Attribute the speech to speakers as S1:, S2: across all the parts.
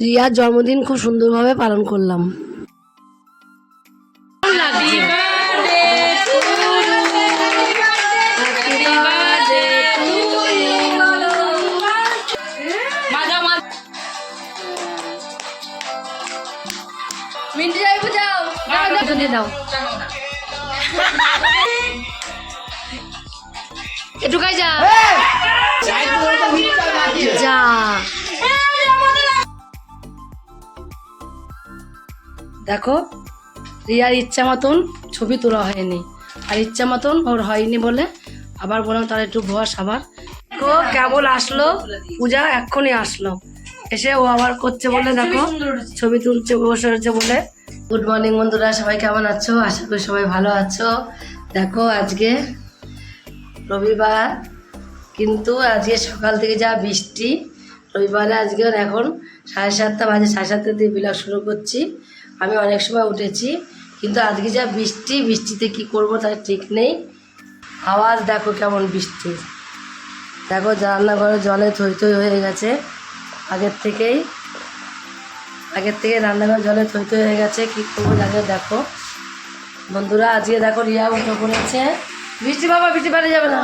S1: রিয়ার জন্মদিন খুব সুন্দরভাবে পালন করলাম। একটু খাই যা যা। দেখো রিয়ার ইচ্ছা মতন ছবি তোলা হয়নি আর ইচ্ছা মতন ওর হয়নি বলে আবার বললাম তার একটু বস আবার। দেখো কেবল আসলো পূজা এক্ষুনি আসলো। এসে ও আবার করছে বলে দেখো ছবি তুলছে বসে রয়েছে বলে। গুড মর্নিং বন্ধুরা সবাই কেমন আছো? আশা করি সবাই ভালো আছো। দেখো আজকে রবিবার কিন্তু আজকে সকাল থেকে যা বৃষ্টি রবিবারে আজকে এখন সাড়ে সাতটা বাজে সাড়ে সাতটা দিয়ে বিলাক শুরু করছি। আমি অনেক সময় উঠেছি, কিন্তু আজকে যা বৃষ্টি, বৃষ্টিতে কি করব তার ঠিক নেই। আওয়াজ দেখো কেমন বৃষ্টি। দেখো রান্নাঘরে জলে থই থই হয়ে গেছে। আগের থেকেই, আগের থেকে রান্নাঘর জলে থই থই হয়ে গেছে, কী করব জানি দেখো। বন্ধুরা, আজকে দেখো রিয়া উঠে পড়েছে। বৃষ্টি বাবা, বৃষ্টি বাইরে যাবে না?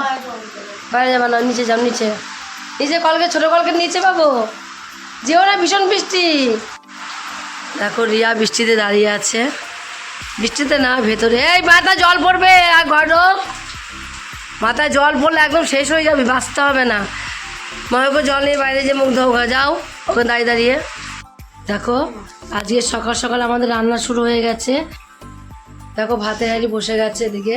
S1: বাইরে যাবে না, নিচে যাও, নিচে। নিচে কলকে, ছোটো কলকে নিচে পাবো যেও না, ভীষণ বৃষ্টি। দেখো রিয়া বৃষ্টিতে দাঁড়িয়ে আছে। বৃষ্টিতে না, ভেতরে। এই মাথা জল পড়বে, আর গরম মাথায় জল পড়লে একদম শেষ হয়ে যাবে বাঁচতে হবে না। ময়কে জল নিয়ে বাইরে যে মুখ ধোকা যাও, ওখানে দাঁড়িয়ে দাঁড়িয়ে। দেখো, আজকে সকাল সকাল আমাদের রান্না শুরু হয়ে গেছে। দেখো, ভাতে হাঁড়ি বসে গেছে এদিকে।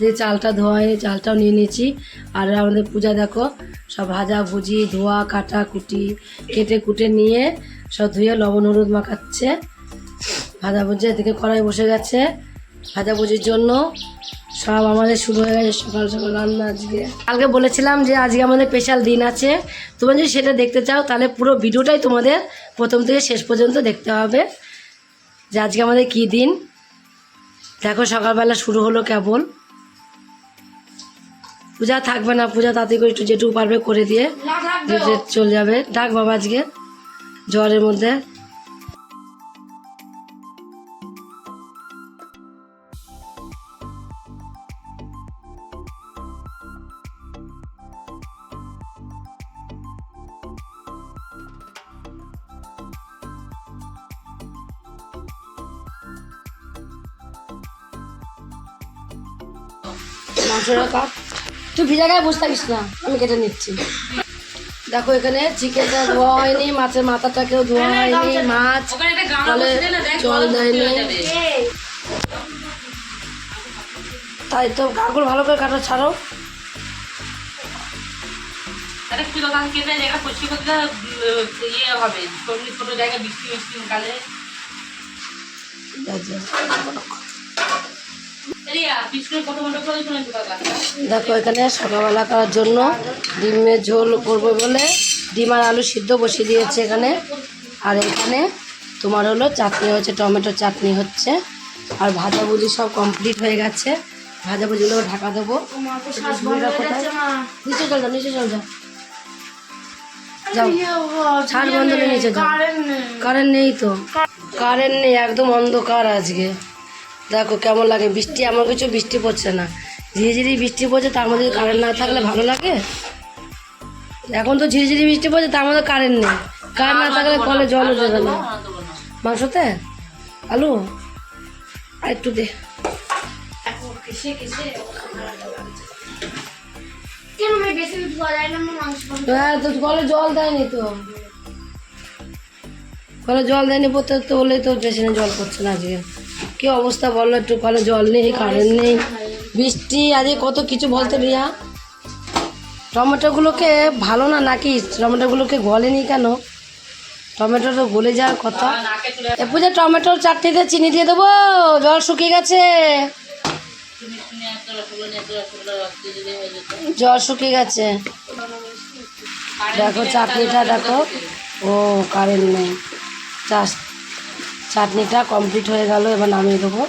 S1: যে চালটা ধোয়া হয়নি, চালটাও নিয়ে নিয়েছি। আর আমাদের পূজা, দেখো, সব ভাজা ভুজি, ধোয়া, কাটা, কুটি, কেটে কুটে নিয়ে সব ধুয়ে লবণ হলুদ মাখাচ্ছে। ভাজা ভুজি এদিকে কড়াই বসে গেছে। ভাজা ভুজির জন্য সব আমাদের শুরু হয়ে গেছে সকাল সকাল রান্না আজকে। কালকে বলেছিলাম যে আজকে আমাদের স্পেশাল দিন আছে। তোমরা যদি সেটা দেখতে চাও তাহলে পুরো ভিডিওটাই তোমাদের প্রথম থেকে শেষ পর্যন্ত দেখতে হবে যে আজকে আমাদের কী দিন। দেখো সকালবেলা শুরু হলো কেবল। পূজা থাকবে না পূজা তাতে করে একটু যেটুকু পারবে করে দিয়ে চলে যাবে। ডাক বাবা আজকে। জ্বরের মধ্যে। মাংসটা কাপ তুই ভিজা গায়ে বসে থাকিস না আমি কেটে নিচ্ছি। দেখো এখানে চিকেনটা ধোয়া হয়নি মাছের মাথাটাকেও ধোয়া হয়নি মাছ। জল দেয়নি। তাই তো কাকুর ভালো করে কাটা ছাড়ো।
S2: জায়গা হবে। ছোট বৃষ্টি বৃষ্টি কালে
S1: দেখো, এখানে সকালবেলা করার জন্য ডিমের ঝোল করব বলে ডিম আর আলু সিদ্ধ বসিয়ে দিয়েছে এখানে। আর এখানে তোমার হলো চাটনি হচ্ছে টমেটো চাটনি হচ্ছে। আর ভাজাভুজি সব কমপ্লিট হয়ে গেছে। ভাজাভুজিগুলো ঢাকা দেবো? নিচে চল যাও নিচে চল যাও। ছাড় বন্ধ নিচে যাও। কারেন্ট নেই তো। কারেন্ট নেই, একদম অন্ধকার আজকে। দেখো কেমন লাগে বৃষ্টি এমন কিছু বৃষ্টি পড়ছে না। ঝিরিঝিরি বৃষ্টি পড়ছে তার মধ্যে কারেন্ট না থাকলে ভালো লাগে? এখন তো ঝিরিঝিরি বৃষ্টি পড়ছে তার মধ্যে কারেন্ট নেই। কারেন্ট না থাকলে কলে জল যাবে। না মাংসতে? আলু? আর একটু দে। হ্যাঁ তো কলে জল দেয়নি তো। কলে জল দেয়নি পড়তে তো বলেই তো বেসিনে জল পড়ছে না আজকে। কি অবস্থা বলো একটু? কলে জল নেই কারেন্ট নেই। বৃষ্টি আজকে কত কিছু বলতে রিয়া। টমেটোগুলোকে ভালো না নাকি? টমেটোগুলোকে গলেনি কেন? টমেটো তো গলে যাওয়ার কথা। এ পূজা, টমেটোর চাটনিতে চিনি দিয়ে দেবো। জল শুকিয়ে গেছে। জল শুকিয়ে গেছে। দেখো, চাটনিটা দেখো। ও কারেন্ট নেই। চাষ চাটনিটা কমপ্লিট হয়ে গেল এবার নামিয়ে দেবো।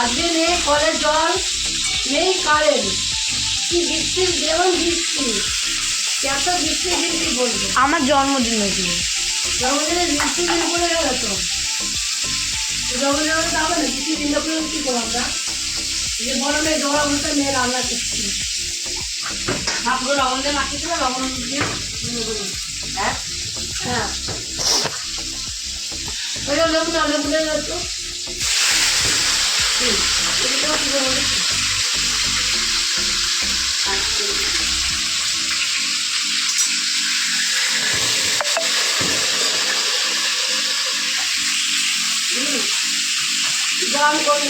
S1: আজকে নেই কলের জল নেই কারেন্ট। কি বৃষ্টি যেমন বৃষ্টি। এত বৃষ্টির দিন কি বলব?
S3: আমার জন্মদিন হয়েছিল।
S1: বৃষ্টির দিন গেল তো। জগন্নাথ যাবে না বৃষ্টির দিন করে কি করব আমরা? যে বড় মেয়ে রান্না করছি।
S2: ভাবলো লবণ দিয়ে মাখিয়েছিল লবণ দিয়ে হ্যাঁ?
S1: হ্যাঁ। ওই লেবু লেবু একটু হুম, কি গরম করে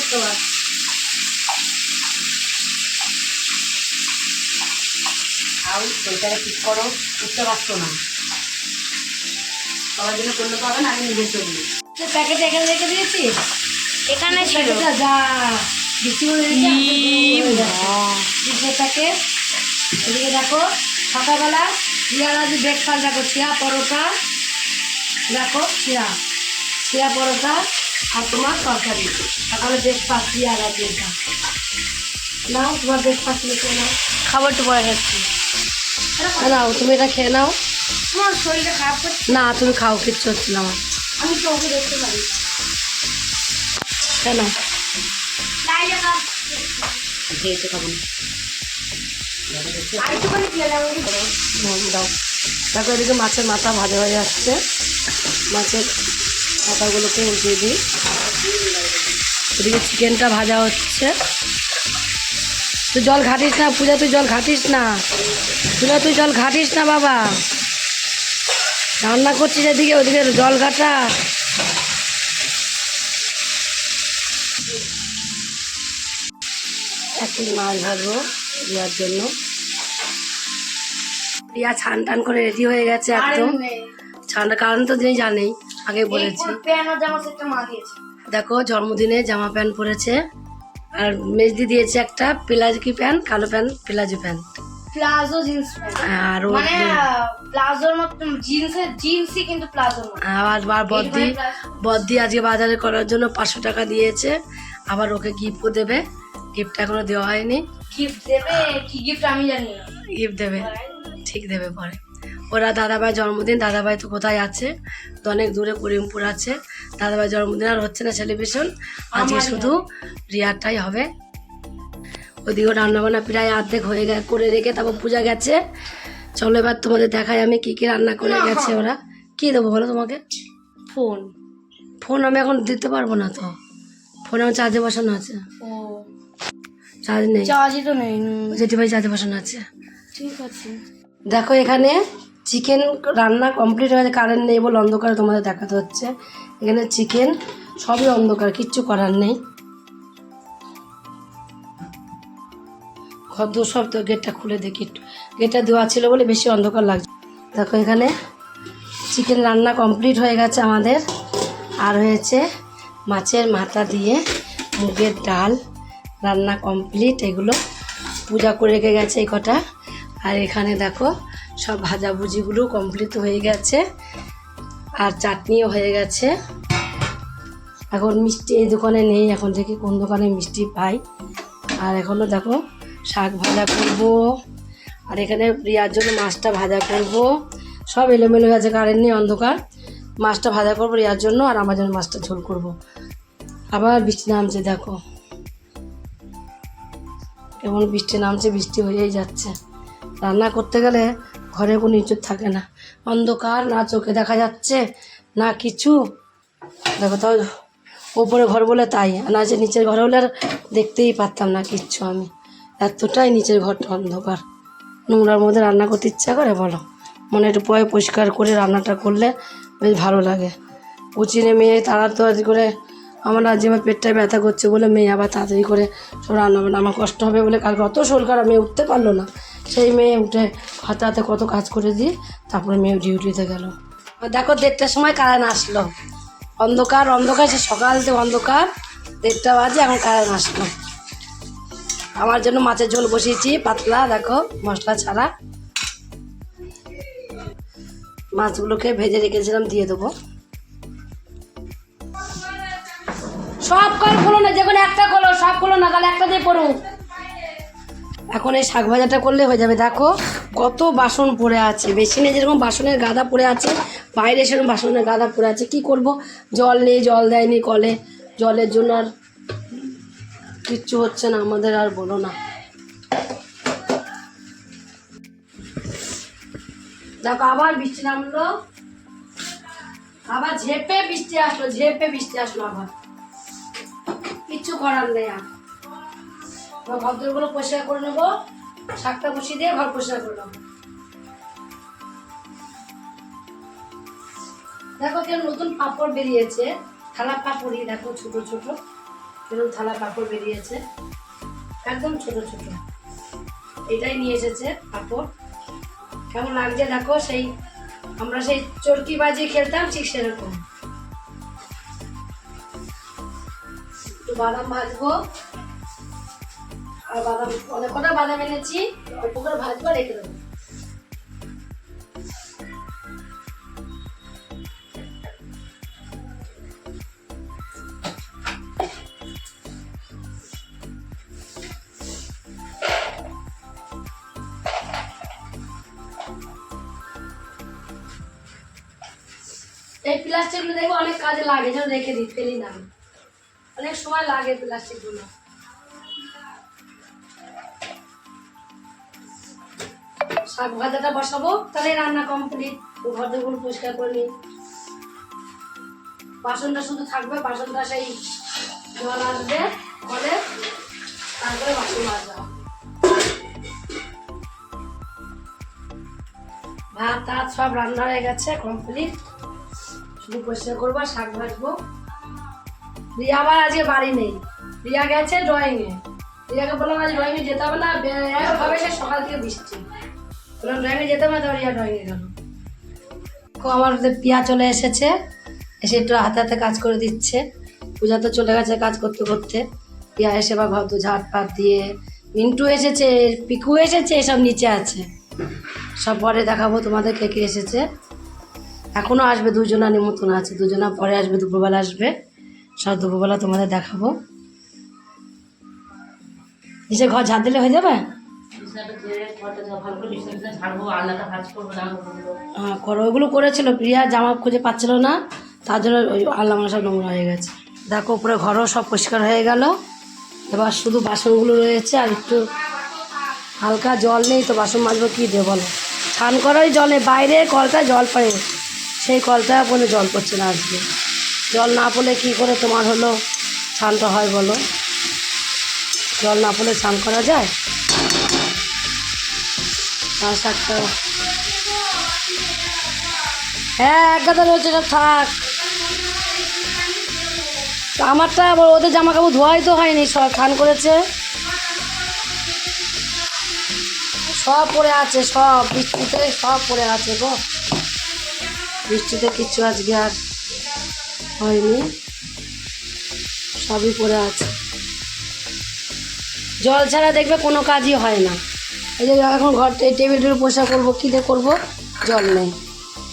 S2: আর সেইটাকে ঠিক করো উঠতে পারছ না। সবার জন্য করলে পাবে না আমি নিজে চলবি
S1: প্যাকেট এখানে রেখে দিয়েছি?
S3: এখানে ছিল।
S1: যা বৃষ্টি করে প্যাকেট এদিকে দেখো সকালবেলা রিয়ার আজ ব্রেকফাস্ট দেখো চিয়া পরোটা। দেখো চিয়া চিয়া পরোটা আর তোমার তরকারি। সকালে ব্রেকফাস্ট রিয়ার আজ এটা নাও তোমার ব্রেকফাস্ট লিখে নাও।
S3: খাবারটা পরে খাচ্ছি।
S1: নাও তুমি এটা খেয়ে নাও।
S3: তোমার শরীরটা খারাপ করছে?
S1: না তুমি খাও কিচ্ছু হচ্ছে না আমার।
S3: আমি ওকে দেখতে পারি।
S1: কেন?
S2: খেয়েছে খাব না।
S1: দাও দেখো এদিকে মাছের মাথা ভাজা হয়ে যাচ্ছে মাছের মাথাগুলোকে উঠিয়ে দিই। এদিকে চিকেনটা ভাজা হচ্ছে। তুই জল ঘাটিস না পূজা তুই জল ঘাটিস না। পূজা তুই জল ঘাটিস না বাবা। রান্না করছিস এদিকে ওদিকে জল ঘাটা এখন মাছ ভাজবো দেওয়ার জন্য। রিয়া ছান টান করে রেডি হয়ে গেছে একদম। ছানটা কারণ তো যে জানেই আগে বলেছি। দেখো জন্মদিনে জামা প্যান্ট পরেছে। আর মেজদি দিয়েছে একটা প্লাজকি প্যান্ট কালো pant palazzo pant.
S3: Palazzo jeans
S1: আর
S3: মানে প্লাজোর মতো জিন্সের জিন্সই কিন্তু প্লাজোর মতো।
S1: আবার বার বদ্দি বদ্দি আজকে বাজারে করার জন্য পাঁচশো টাকা দিয়েছে। আবার ওকে গিফটও দেবে। গিফট এখনও দেওয়া হয়নি।
S3: গিফট দেবে? কি গিফট আমি জানি না।
S1: গিফট দেবে। ঠিক দেবে পরে। ওরা দাদাভাই জন্মদিন। দাদাভাই তো কোথায় আছে? তো অনেক দূরে করিমপুর আছে। দাদাভাই জন্মদিন আর হচ্ছে না সেলিব্রেশন আজকে শুধু রিয়ারটাই হবে। ওদিকেও রান্নাবান্না প্রায় অর্ধেক হয়ে গে করে রেখে তারপর পূজা গেছে। চলো এবার তোমাদের দেখাই আমি কি কি রান্না করে গেছে ওরা। কি দেবো বলো তোমাকে?
S3: ফোন।
S1: ফোন আমি এখন দিতে পারব না তো। ফোন আমার চার্জে বসানো আছে।
S3: ও।
S1: চার্জ নেই।
S3: চার্জই তো নেই হুম,
S1: জেঠিভাই চার্জে বসানো আছে।
S3: ঠিক আছে।
S1: দেখো এখানে চিকেন রান্না কমপ্লিট হয়ে কারেন্ট নেই বলে অন্ধকারে তোমাদের দেখাতে হচ্ছে। এখানে চিকেন সবই অন্ধকার কিচ্ছু করার নেই। ঘর দু সব গেটটা খুলে দেখি একটু। গেটটা দেওয়া ছিল বলে বেশি অন্ধকার লাগছে। দেখো এখানে চিকেন রান্না কমপ্লিট হয়ে গেছে আমাদের। আর হয়েছে মাছের মাথা দিয়ে মুগের ডাল রান্না কমপ্লিট। এগুলো পূজা করে রেখে গেছে এই কটা। আর এখানে দেখো সব ভাজাভুজিগুলো কমপ্লিট হয়ে গেছে। আর চাটনিও হয়ে গেছে। এখন মিষ্টি এই দোকানে নেই, এখন থেকে কোন দোকানে মিষ্টি পাই। আর এখনও দেখো শাক ভাজা করব। আর এখানে রিয়ার জন্য মাছটা ভাজা করব। সব এলোমেলো আছে কারেন্ট নেই অন্ধকার। মাছটা ভাজা করব রিয়ার জন্য আর আমার জন্য মাছটা ঝোল করব। আবার বৃষ্টি নামছে, দেখো। কেমন বৃষ্টি নামছে, বৃষ্টি হয়েই যাচ্ছে। রান্না করতে গেলে ঘরে কোনো ইজ্জত থাকে না। অন্ধকার, না চোখে দেখা যাচ্ছে, না কিছু। দেখো তাও ওপরে ঘর বলে তাই না যে নিচের ঘর হলে আর দেখতেই পারতাম না কিচ্ছু আমি। এতটাই নিচের ঘরটা অন্ধকার। নোংরার মধ্যে রান্না করতে ইচ্ছা করে, বলো? মনে একটু পয় পরিষ্কার করে রান্নাটা করলে বেশ ভালো লাগে। উচিনে মেয়ে তাড়াতাড়ি করে আমার আজ আমার পেটটা ব্যথা করছে বলে মেয়ে আবার তাড়াতাড়ি করে সব রান্না বান্না। আমার কষ্ট হবে বলে কালকে অত শোল খারাপ মেয়ে উঠতে পারল না। সেই মেয়ে উঠে হাতে হাতে কত কাজ করে দিয়ে তারপরে মেয়ে ডিউটিতে গেল। দেখো দেড়টার সময় কারেন্ট আসলো। অন্ধকার অন্ধকার, সে সকাল থেকে অন্ধকার। দেড়টা বাজে, এখন কারেন্ট আসলো। আমার জন্য মাছের ঝোল বসিয়েছি, পাতলা, দেখো, মশলা ছাড়া। মাছগুলোকে ভেজে রেখেছিলাম, দিয়ে দেবো। সব কল খোলো না যে কোনো একটা খোলো, সব খোলো না, তাহলে একটা দিয়ে পড়ুক এখন এই শাক ভাজাটা করলে হয়ে যাবে, দেখো, কত বাসন পড়ে আছে। বেসিনে যেরকম বাসনের গাদা পড়ে আছে, বাইরে সেরকম বাসনের গাদা পড়ে আছে। কি করব? জল নেই, জল দেয়নি কলে। জলের জন্য আর কিচ্ছু হচ্ছে না, আমাদের আর বলো না। দেখো, আবার বৃষ্টি নামলো। আবার ঝেপে বৃষ্টি আসলো, ঝেপে বৃষ্টি আসলো আবার। কিচ্ছু করার নেই আর। ভদ্রগুলো পরিষ্কার করে নেব, শাকটা বসিয়ে দিয়ে ঘর পরিষ্কার করে নেব। দেখো কেন নতুন পাপড় বেরিয়েছে থালা পাপড়ই, দেখো ছোট ছোট। এরকম থালা পাপড় বেরিয়েছে। একদম ছোট ছোট। এটাই নিয়ে এসেছে পাপড় কেমন লাগছে দেখো, সেই আমরা সেই চরকি বাজি খেলতাম ঠিক সেরকম। একটু বাদাম ভাজবো। আর বাদাম, অনেক কটা বাদাম এনেছি, অল্প করে ভাজবো রেখে দেবো। প্লাস্টিকগুলো দেখব, অনেক কাজে লাগে, যেন রেখে দিই, ফেলি না। অনেক সময় লাগে প্লাস্টিকগুলো। শাক ভাজাটা বসাবো, তাহলে রান্না কমপ্লিট ঘরগুলো পরিষ্কার করে নিই। বাসনটা শুধু থাকবে, বাসনটা সেই জল আসবে কলে তারপরে বাসন মাজা। ভাত টাত সব রান্না হয়ে গেছে কমপ্লিট শুধু পরিষ্কার করব শাক ভাজবো। রিয়া আবার আজকে বাড়ি নেই। রিয়া গেছে ড্রয়িংয়ে রিয়াকে বললাম, আজ ড্রয়িংয়ে যেতে হবে না, বে- একভাবে সে সকাল থেকে বৃষ্টি। বললাম ড্রয়িংয়ে যেতে হবে না তো রিয়া ড্রয়িংয়ে গেল। আমার পিয়া চলে এসেছে। এসে একটু হাতে হাতে কাজ করে দিচ্ছে। পূজা তো চলে গেছে কাজ করতে করতে। পিয়া এসে বা ঘর তো ঝাড় পাট দিয়ে। মিন্টু এসেছে, পিকু এসেছে, এসব নিচে আছে। সব পরে দেখাবো তোমাদের কে কে এসেছে। এখনও আসবে দুজনা নিমন্ত্রণ আছে। দুজনা পরে আসবে দুপুরবেলা আসবে। সব দুপুরবেলা তোমাদের দেখাবো। নিচে ঘর ঝাড় দিলে হয়ে যাবে? হ্যাঁ করো। ওইগুলো করেছিল প্রিয়া জামা খুঁজে পাচ্ছিল না। তার জন্য ওই আল্লাহ সব নোংরা হয়ে গেছে। দেখো উপরে ঘরও সব পরিষ্কার হয়ে গেল। এবার শুধু বাসনগুলো রয়েছে আর একটু হালকা জল নেই তো বাসন মাজবো কী দেবো বলো? স্নান করাই জলে বাইরে কলটা জল পড়ে। সেই কলটা বলে জল পড়ছে না আজকে। জল না পড়লে কী করে তোমার হলো? স্নানটা হয় বলো। জল না পড়লে স্নান করা যায়? আর শাকটা হ্যাঁ এক গাদা রয়েছে, সব থাক। আমারটা ওদের জামা কাপড় ধোয়াই তো হয়নি, সব খান করেছে। সব পড়ে আছে, সব বৃষ্টিতে সব পড়ে আছে গো। বৃষ্টিতে কিচ্ছু আজকে আর হয়নি। সবই পড়ে আছে। জল ছাড়া দেখবে কোনো কাজই হয় না। এই যে এখন ঘর টেবিল পোষা করব, কী দিয়ে করব? জল নেই।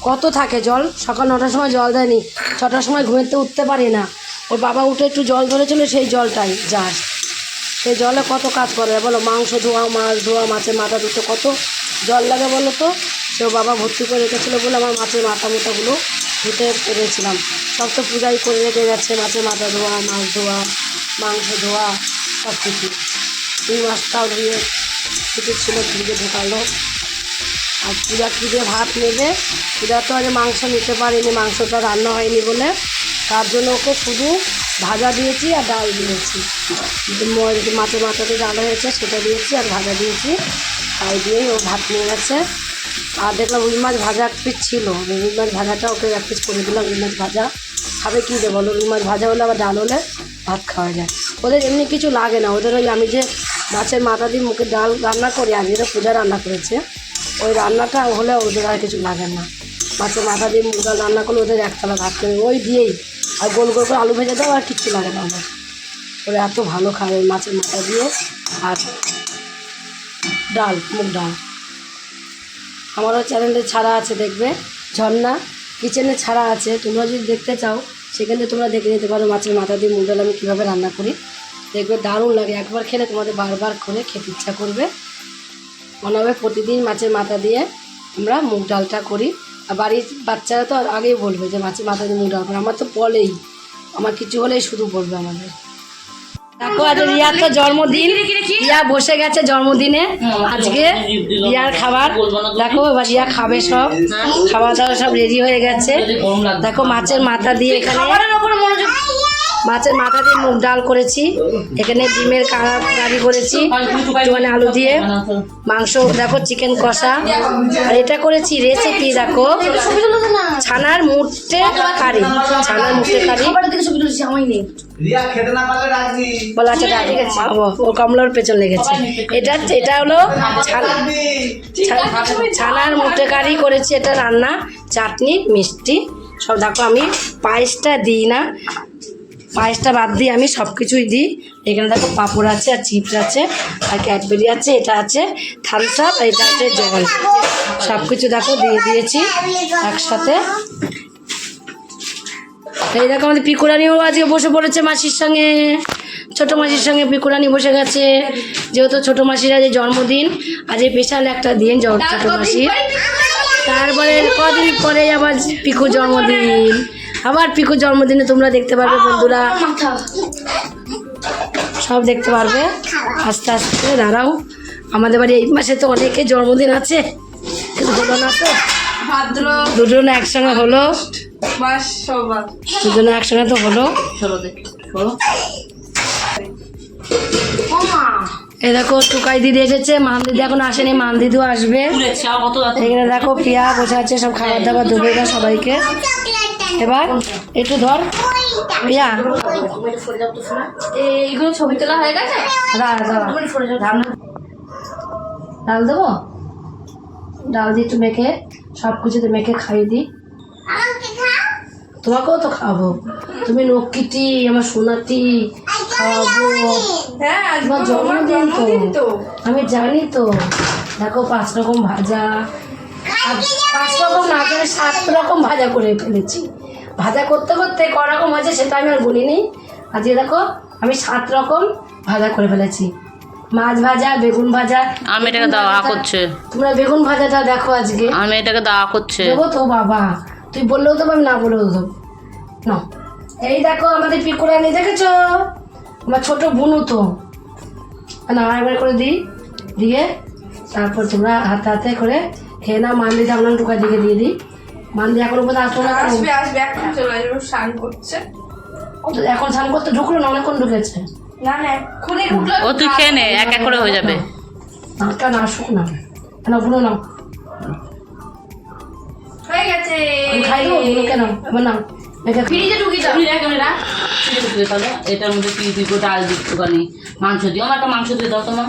S1: কত থাকে জল? সকাল নটার সময় জল দেয়নি। ছটার সময় ঘুমেতে উঠতে পারি না। ওর বাবা উঠে একটু জল ধরেছিল, সেই জলটাই যাস সেই জলে কত কাজ করে। বলো মাংস ধোয়া, মাছ ধোয়া, মাছের মাথা ধুতে কত জল লাগে বলো তো? সে বাবা ভর্তি করে রেখেছিলো বলে আমার মাছের মাথা মোটাগুলো ধুতে পেরেছিলাম। সব তো পূজাই করে রেখে গেছে, মাছের মাথা ধোয়া, মাছ ধোয়া, মাংস ধোয়া, সব কিছু। দুই মাছটাও ধুয়ে কিছু ছিল, ফ্রিজে ঢোকালো। আর পূজা কী ভাত নেবে, পূজা তো আজ মাংস নিতে পারিনি, মাংসটা রান্না হয়নি বলে তার জন্য ওকে শুধু ভাজা দিয়েছি আর ডাল দিয়েছি। মাছের মাথাতে ডাল হয়েছে সেটা দিয়েছি আর ভাজা দিয়েছি। তাই দিয়েই ও ভাত নিয়ে গেছে। আর দেখলাম রুই মাছ ভাজা এক পিস ছিল। রুই মাছ ভাজাটা ওকে এক পিস করে দিলাম, রুই মাছ ভাজা। খাবে কী দেবো বলো? রুই মাছ ভাজা হলে আবার ডাল হলে ভাত খাওয়া যায়। ওদের এমনি কিছু লাগে না। ওদের ওই আমি যে মাছের মাথা দিয়ে মুখে ডাল রান্না করি আমি যেটা পূজা রান্না করেছে। ওই রান্নাটা হলে ওদের আর কিছু লাগে না। মাছের মাথা দিয়ে মুগ ডাল রান্না করলে ওদের একতলা ভাত করে। ওই দিয়েই আর গোল গোল করে আলু ভেজে দাও আর কিচ্ছু লাগে না ওদের ওরা এত ভালো খায় মাছের মাথা দিয়ে। আর ডাল, মুগ ডাল। আমারও চ্যানেলে ছাড়া আছে দেখবে। ঝর্ণা কিচেনে ছাড়া আছে। তোমরা যদি দেখতে চাও, সেখানে তোমরা দেখে নিতে পারো মাছের মাথা দিয়ে মুগ ডাল আমি কীভাবে রান্না করি। দেখবে দারুণ লাগে। একবার খেলে তোমাদের বারবার করে খেতে ইচ্ছা করবে। মনে হবে প্রতিদিন মাছের মাথা দিয়ে আমরা মুগ ডালটা করি। আর বাড়ির বাচ্চারা তো আগেই বলবে যে মাছের মাথা দিয়ে মুগ ডাল আমার তো বলেই। আমার কিছু হলেই শুধু বলবে আমাদের। দেখো আজ রিয়ার তো জন্মদিন। রিয়া বসে গেছে জন্মদিনে। আজকে রিয়ার খাবার। দেখো এবার রিয়া খাবে সব। খাওয়া দাওয়া সব রেডি হয়ে গেছে। দেখো মাছের মাথা দিয়ে এখানে মাছের মাথা দিয়ে মুগ ডাল করেছি। এখানে ডিমের কাড়া কারি করেছি মানে আলু দিয়ে। মাংস দেখো চিকেন কষা। আর এটা করেছি রেসিপি দেখো। ছানার মুটে কারি। ছানার মুটে কারি। বলা আচ্ছা ডাক ও, ও কমলার পেছন লেগেছে এটা এটা হলো ছানা। ছানার মুটে কারি করেছি এটা রান্না। চাটনি মিষ্টি। সব দেখো আমি পায়েসটা দিই না। পায়েসটা বাদ দিয়ে আমি সব কিছুই দিই। এখানে দেখো পাঁপড় আছে আর চিপস আছে আর ক্যাডবেরি আছে, এটা আছে, থামস আপ আর এটা আছে জল। সব কিছু দেখো দিয়ে দিয়েছি একসাথে। এই দেখো আমাদের পিকুরানিও আজকে বসে পড়েছে মাসির সঙ্গে। ছোট মাসির সঙ্গে পিকুরানি বসে গেছে। যেহেতু ছোট মাসির আজ জন্মদিন, আজ স্পেশাল একটা দিন ছোট মাসির। তারপরে কদিন পরে আবার পিকু জন্মদিন। আবার পিকু জন্মদিনে তোমরা দেখতে পারবে বন্ধুরা। সব দেখতে পারবে। আস্তে আস্তে দাঁড়াও। আমাদের বাড়ি এই মাসে তো অনেকে জন্মদিন আছে। কিন্তু হলো না তো।
S3: ভাদ্র
S1: দুজন একসঙ্গে হলো। দুজন একসঙ্গে তো হলো।
S2: সরো দেখি
S1: টুকাই দিদি এসেছে। মান দিদি এখন আসেনি মান দিদিও আসবে। এখানে দেখো পিয়া বসে আছে সব খাবার দাবার দেবে না সবাইকে। এবার একটু ধর।
S3: এইগুলো ছবি তোলা হয়ে গেছে।
S1: ডাল দেবো? ডাল দিয়ে একটু মেখে সব কিছুতে মেখে খাইয়ে দিই। তোমাকেও তো খাওয়াবো তুমি নক্কিটি আমার সোনাটি খাওয়াবো।
S3: হ্যাঁ
S1: তোমার জন্মদিন তো। আমি জানি তো। দেখো পাঁচ রকম ভাজা। আর পাঁচ রকম না করে সাত রকম ভাজা করে ফেলেছি। ভাজা করতে করতে ক রকম হয়েছে সেটা আমি আর বলিনি। আজকে দেখো আমি সাত রকম ভাজা করে ফেলেছি। মাছ ভাজা বেগুন ভাজা
S2: আমি এটাকে দাওয়া করছে।
S1: তোমরা বেগুন ভাজাটা দেখো আজকে।
S2: আমি এটাকে দাওয়া করছে।
S1: দেবো তো বাবা। তুই বললেও তো আমি না বলেও দেবো না। এই দেখো আমাদের পিকুরা পিকুরানি দেখেছ? আমার ছোট বুনু তো। না একবার করে দিই। দিয়ে তারপর তোমরা হাতে হাতে করে খেয়ে নাও। মান দিদি আপনার টুকা দিকে দিয়ে দিই। মান দিয়ে এখন আসলো না
S3: আসবে আসবে এখন চলে আসবে স্নান করছে।
S1: এখন স্নান করতে ঢুকলো না অনেকক্ষণ ঢুকেছে।
S3: না না এক্ষুনি ঢুকলো
S2: ও তুই খেয়ে নে এক এক করে হয়ে যাবে।
S1: না আসুক না বুনো নাও
S3: হয়ে গেছে।
S1: খাই দেবো কেন? এবার নাও মেখে
S3: ফ্রিজে দাও।
S2: এটার মধ্যে কি দিব? ডাল একটুখানি মাংস দিও। আমার একটা মাংস দিয়ে দাও তোমার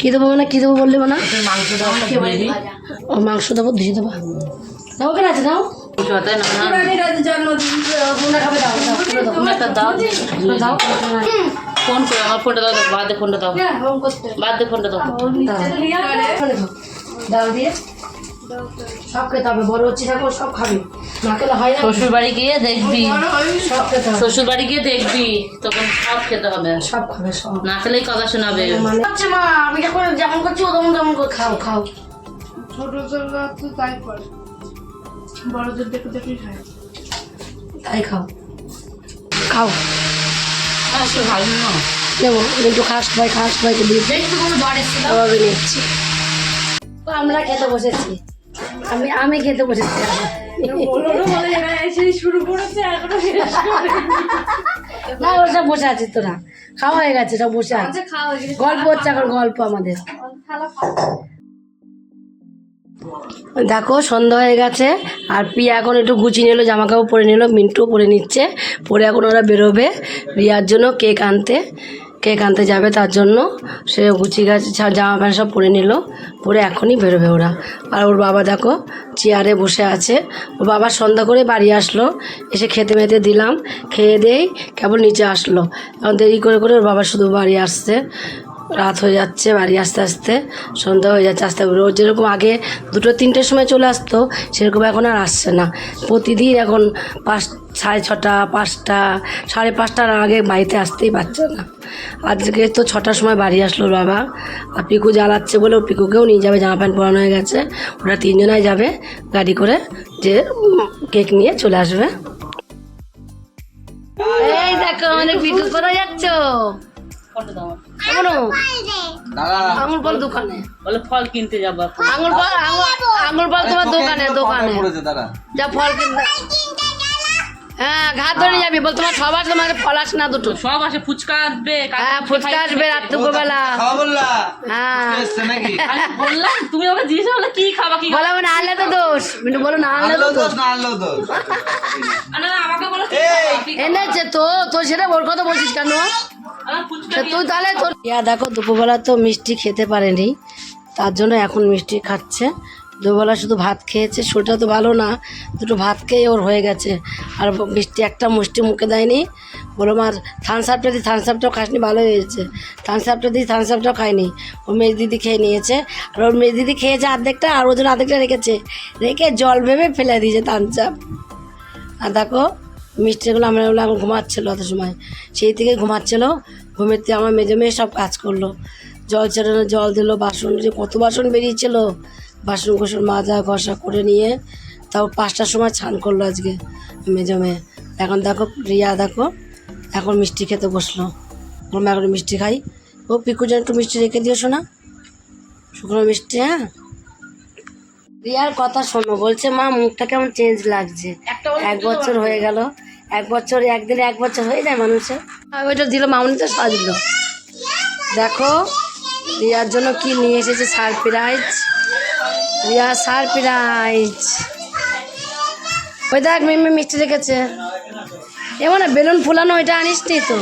S1: কী দেবো মানে কি দেবো বললে না
S2: মাংস
S1: ও মাংস দেবো দিয়ে দেবো। দাও কেন আছে দাও।
S2: ফোন করে আমার ফোনটা দাও বাদ ফোনটা দাও।
S3: হ্যাঁ
S2: বাদ ফোনটা দাও।
S1: দাও। দিয়ে। সব খেতে হবে বড় হচ্ছে দেখো সব খাবে। না খেলে হয় না।
S2: শ্বশুর বাড়ি গিয়ে দেখবি।
S1: সব খেতে হবে।
S2: শ্বশুর বাড়ি গিয়ে দেখবি। তখন সব খেতে হবে।
S1: সব খাবে সব।
S2: না খেলেই কথা শোনাবে।
S1: মানে হচ্ছে মা আমি যখন যেমন করছি ও তেমন তেমন করে খাও খাও।
S3: ছোট ছোট তো তাই করে। বড়দের দেখে দেখে খায়।
S1: তাই খাও। খাও।
S2: আসলে ভালো না
S1: একটু খাস সবাই খাস সবাইকে দিয়ে
S3: কোনো জ্বর
S1: নিচ্ছি। আমরা খেতে বসেছি। আমি আমি খেতে বসেছি
S3: শুরু করেছে এখনও
S1: না ওরা সব বসে তোরা। খাওয়া হয়ে গেছে সব বসে আছে। গল্প হচ্ছে এখন গল্প আমাদের। দেখো সন্ধ্যা হয়ে গেছে আর পিয়া এখন একটু গুছিয়ে নিল জামা কাপড় পরে নিল মিন্টু পরে নিচ্ছে। পরে এখন ওরা বেরোবে রিয়ার জন্য কেক আনতে। কেক আনতে যাবে তার জন্য। সে গুচি গাছ জামা প্যান্ট সব পরে নিল। পরে এখনই বেরোবে ওরা। আর ওর বাবা দেখো, চেয়ারে বসে আছে। ওর বাবা সন্ধ্যা করে বাড়ি আসলো। এসে খেতে মেতে দিলাম। খেয়ে দিয়েই কেবল নিচে আসলো। এখন দেরি করে করে ওর বাবা শুধু বাড়ি আসছে। রাত হয়ে যাচ্ছে, বাড়ি আসতে আসতে, সন্ধ্যা হয়ে যাচ্ছে, আস্তে রোজ যেরকম আগে দুটো, তিনটের সময় চলে আসতো, সেরকম এখন আর আসছে না। প্রতিদিন এখন পাঁচ, সাড়ে ছটা, পাঁচটা, সাড়ে পাঁচটার আগে বাড়িতে আসতেই পারছে না। আজকে তো ছটার সময় বাড়ি আসলো বাবা। আর পিকু জ্বালাচ্ছে বলে পিকুকেও নিয়ে যাবে, জামা প্যান্ট পরানো হয়ে গেছে। ওরা তিনজনাই যাবে গাড়ি করে যে কেক নিয়ে চলে আসবে। এই দেখো, আমাদের পিকু কোথায় যাচ্ছ?
S2: ফটো দাও
S1: আঙুর ফল দোকানে।
S2: বলে ফল কিনতে যাব
S1: আঙুর ফল আঙুর আঙুর ফল তোমার দোকানে দোকানে। যা ফল কিনতে হ্যাঁ ঘাট ধরে যাবি বল তোমার সবার তোমার ফল আসে না দুটো।
S2: সব আসে ফুচকা আসবে
S1: হ্যাঁ ফুচকা আসবে রাত্রিবেলা।
S4: খাওয়া বললা?
S1: হ্যাঁ।
S4: এসছে নাকি?
S2: আমি বললাম তুমি আমাকে জিজ্ঞেস করলে কি খাবা কি
S1: বলো না আনলে তো দোষ। মিনু বলো না আনলে তো দোষ
S4: না আনলেও দোষ।
S2: না, আমাকে বলো?
S1: এনেছে তো তো সেটা ওর কথা বলছিস কেন? তুই তাহলে তোর ইয়া দেখো দুপুরবেলা তো মিষ্টি খেতে পারেনি তার জন্য এখন মিষ্টি খাচ্ছে। দুবেলা শুধু ভাত খেয়েছে, শরীরটা তো ভালো না, দুটো ভাত খেয়ে ওর হয়ে গেছে। আর মিষ্টি একটা মুষ্টি মুখে দেয়নি। বলো মার থানস আপটা দিই থানস আপটাও খাসনি, ভালো হয়েছে। থানস আপটা দিই থানস আপটাও খায়নি। ওর মেয়ে দিদি খেয়ে নিয়েছে। আর ওর মেয়ে দিদি খেয়েছে অর্ধেকটা আর ওর জন্য অর্ধেকটা রেখেছে। রেখে জল ভেবে ফেলে দিয়েছে থানস আপ আর দেখো, মিষ্টিগুলো আমরা বলে এখন ঘুমাচ্ছিলো অত সময়। সেই থেকে ঘুমাচ্ছিলো। ঘুমেতে আমার মেজে মেয়ে সব কাজ করল। জল চালানো জল দিলো বাসন যে কত বাসন বেরিয়েছিল। বাসন কোসন মাজা ঘষা করে নিয়ে তাও পাঁচটার সময় ছান করল আজকে মেজে মেয়ে। এখন দেখো রিয়া দেখো এখন মিষ্টি খেতে বসল। বললাম এখন মিষ্টি খাই। ও পিকু যেন একটু মিষ্টি রেখে দিও শোনা শুকনো মিষ্টি হ্যাঁ? রিয়ার কথা শোনো বলছে মা মুখটা কেমন চেঞ্জ লাগছে? এক বছর হয়ে গেল। এক বছর একদিনে এক বছর হয়ে যায় মানুষের। ওইটা দিল মামনি তো সাজলো। দেখো রিয়ার জন্য কি নিয়ে এসেছে সারপ্রাইজ? রিয়া, সারপ্রাইজ। ওই দেখ, মিমি মিষ্টি রেখেছে এমন না বেলুন ফুলানো ওইটা আনিস নি তো?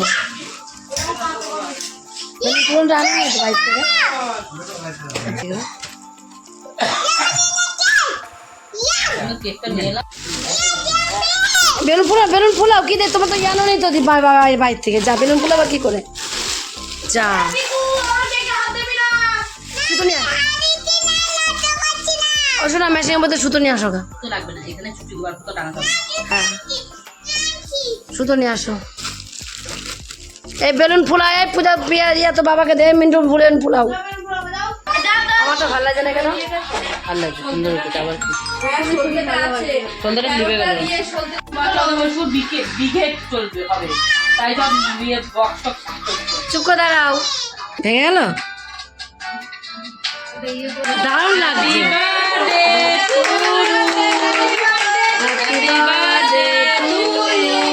S1: বেলুন ফুলানোটা বেলুন ফুলাও কি দে? তোমার তো জানো নেই তো বাইর থেকে। যা, বেলুন ফুলাবা কি করে? যা। সুতো নিয়ে। ও শোনা মেশিনের মধ্যে সুতো নিয়ে আসো
S2: লাগবে না এখানে
S1: হ্যাঁ। সুতো নিয়ে আসো। এই বেলুন ফুলায় এই পূজা বিয়া ইয়া তো বাবাকে দে মিন্টু ফুলাও। আমার তো ভালো লাগে না কেন?
S2: ভালো লাগছে সুন্দর হচ্ছে আবার সন্ধ্যাটা গেল।
S1: চুপ করে দাঁড়াও। ভেঙে গেল? দারুণ লাগছে। Happy birthday to you.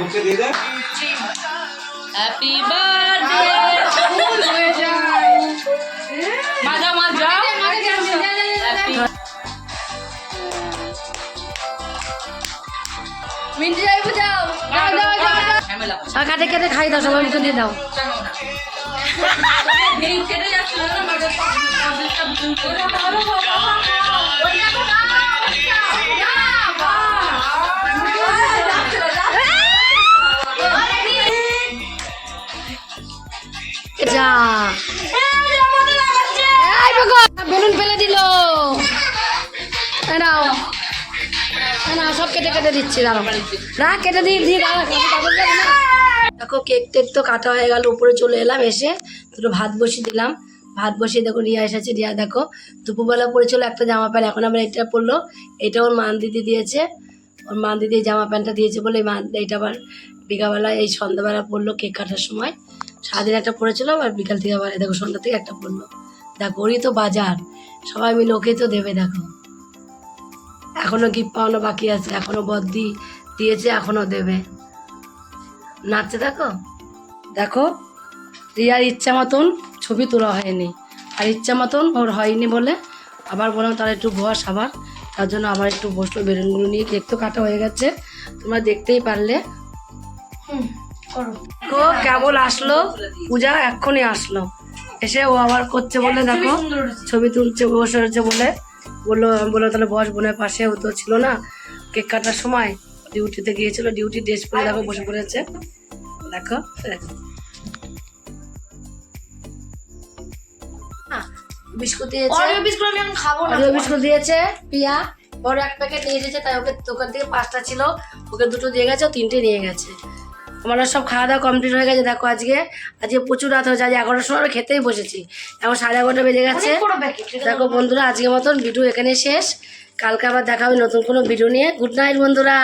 S4: বুকে দিয়ে দে
S2: হ্যাপি
S1: কাটে কেটে খাই দাও সবাই মুখে দিয়ে দাও। যা বেলুন ফেলে দিল এই নাও সব কেটে কেটে দিচ্ছি দাঁড়াও না কেটে দিয়ে দিয়ে দাঁড়া না। দেখো কেক টেক তো কাটা হয়ে গেল, উপরে চলে এলাম এসে। দুটো ভাত বসিয়ে দিলাম। ভাত বসিয়ে দেখো, রিয়া এসেছে। রিয়া দেখো, দুপুরবেলা পরেছিল একটা জামা প্যান্ট, এখন আবার এটা পরলো। এটা ওর মান দিদি দিয়েছে। ওর মান দিদি জামা প্যান্টটা দিয়েছে বলে মান এইটা আবার বিকালবেলা, এই সন্ধ্যাবেলা পরলো কেক কাটার সময়। সারাদিন একটা পড়েছিল আর বিকাল থেকে আবার দেখো, সন্ধ্যা থেকে একটা পড়ল দেখো, ওরই তো বাজার। সবাই মিলে ওকেই তো দেবে, দেখো। এখনও গিফট পাওয়ানো বাকি আছে, এখনও বদ্দি দিয়েছে, এখনও দেবে। নাচছে দেখো। দেখো রিয়ার ইচ্ছা মতন ছবি তোলা হয়নি। আর ইচ্ছা মতন ওর হয়নি বলে আবার বললাম তার একটু বস আবার তার জন্য আবার একটু বসল বেলুনগুলো নিয়ে কেক তো কাটা হয়ে গেছে। তোমরা দেখতেই পারলে। দেখো কেবল আসলো পূজা এক্ষুনি আসলো। এসে ও আবার করছে বলে দেখো ছবি তুলছে বসে রয়েছে বলে। বলল বলল তাহলে বস বোনের পাশে ও তো ছিল না। কেক কাটার সময় ডিউটিতে গিয়েছিল ডিউটি ড্রেস পরে দেখো বসে পড়েছে। দেখো বিস্কুট দিয়েছে।
S3: অরিও বিস্কুট আমি এখন খাব না।
S1: অরিও বিস্কুট দিয়েছে পিয়া। বড় এক প্যাকেট নিয়ে এসেছে তাই ওকে দোকান থেকে পাঁচটা ছিল। ওকে দুটো দিয়ে গেছে ও তিনটে নিয়ে গেছে। আমরা সব খাওয়া দাওয়া কমপ্লিট হয়ে গেছে দেখো আজকে। আজকে প্রচুর রাত হয়েছে আজ এগারোটার সময় খেতেই বসেছি। এখন সাড়ে এগারোটা বেজে গেছে। দেখো বন্ধুরা আজকের মতন ভিডিও এখানে শেষ। কালকে আবার দেখা হবে নতুন কোনো ভিডিও নিয়ে। গুড নাইট বন্ধুরা।